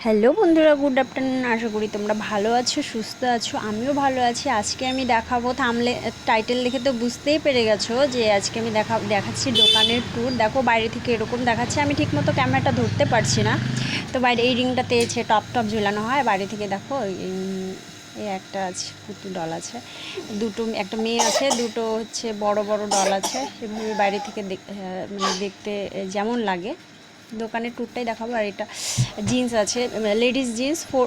Hello বন্ধুরা good afternoon. আশা করি তোমরা ভালো আছো সুস্থ আছো আমিও ভালো আছি। আজকে আমি দেখাবো থামলে টাইটেল দেখে তো বুঝতেই পেরে গেছো যে আজকে আমি দেখা দেখাচ্ছি দোকানের ট্যুর দেখো বাইরে থেকে এরকম দেখাচ্ছি আমি ঠিকমতো ক্যামেরাটা ধরতে পারছি না। তো বাইরে এই রিংটাতে এসে টপ টপ ঝুলানো হয়। বাইরে থেকে দেখো এই- একটা আছে পুতুল ডল আছে। দুটো একটা মেয়ে আছে দুটো হচ্ছে বড় বড় ডল আছে। এভাবে বাইরে থেকে আহ, মানে দেখতে যেমন লাগে। দোকানের ট্যুরটাই দেখাবো, আর এটা জিন্স আছে ladies jeans four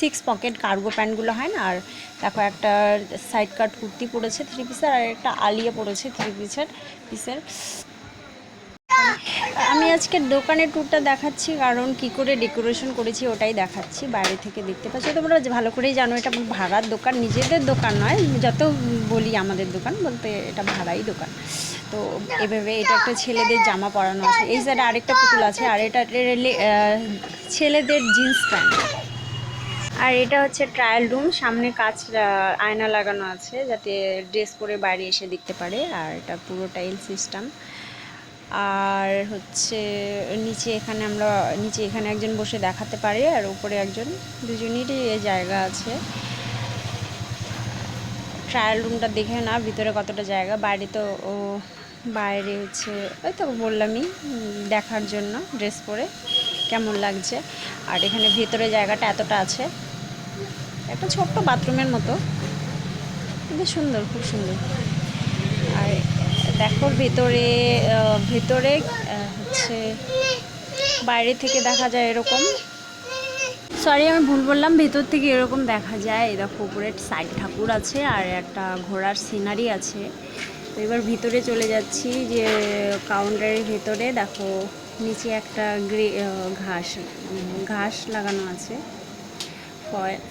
six pocket cargo প্যান্টগুলো হয় না, আর দেখো একটা সাইড কাট কুর্তি পরেছে থ্রি পিসের আর একটা আলিয়া পরেছে থ্রি পিসের পিসের আমি আজকে দোকানের ট্যুরটা দেখাচ্ছি, কারণ কি করে ডেকোরেশন করেছি ওটাই দেখাচ্ছি, বাইরে থেকে দেখতে পাচ্ছ। তোমরা ভালো করেই জানো, এটা ভাড়ার দোকান, নিজেদের দোকান নয়, যত বলি আমাদের দোকান বলতে এটা ভাড়াই দোকান। তো এভাবে এটা একটা ছেলেদের জামা পরানো আছে। এই সাইডে আরেকটা পুতুল আছে, আর এটা ছেলেদের জিন্স প্যান্ট আর এটা হচ্ছে ট্রায়াল রুম সামনে কাঁচ আয়না লাগানো আছে যাতে ড্রেস পরে বাইরে এসে দেখতে পারে, আর এটা পুরো টাইল সিস্টেম আর হচ্ছে নিচে এখানে আমরা, নিচে এখানে একজন বসে দেখাতে পারে, আর উপরে একজন, দুজনেরই জায়গা আছে। ট্রায়াল রুমটা দেখে না, ভিতরে কতটা জায়গা। বাইরে তো ও, বাইরে হচ্ছে, ওই তো বললামই দেখার জন্য ড্রেস পরে, কেমন লাগছে। আর এখানে ভিতরে জায়গাটা এতটা আছে, একটা ছোট্ট বাথরুমের মতো। কিন্তু সুন্দর, খুব সুন্দর। আর দেখো ভেতরে ভেতরে হচ্ছে, বাইরে থেকে দেখা যায় এরকম। সরি আমি ভুল বললাম। ভেতর থেকে এরকম দেখা যায়। দেখো উপরে সাইড ঠাকুর আছে আর একটা ঘোড়ার সিনারি আছে। তো এবার ভিতরে চলে যাচ্ছি যে কাউন্টারের ভেতরে। দেখো, নিচে একটা গ্রে ঘাস ঘাস লাগানো আছে।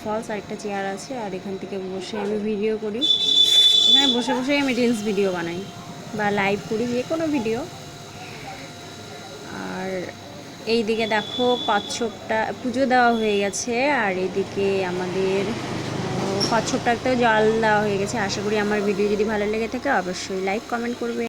ফলস আর একটা চেয়ার আছে আর এখান থেকে বসে আমি ভিডিও করি। এখানে বসে বসে আমি রিলস ভিডিও বানাই বা লাইভ করি, যে কোনো ভিডিও এই দিকে দেখো পাঁচশোটা পুজো দেওয়া হয়ে গেছে, আর এদিকে আমাদের পাঁচশোটাতেও জল দেওয়া হয়ে গেছে। আশা করি আমার ভিডিও যদি ভালো লেগে থাকে, অবশ্যই লাইক কমেন্ট করবে।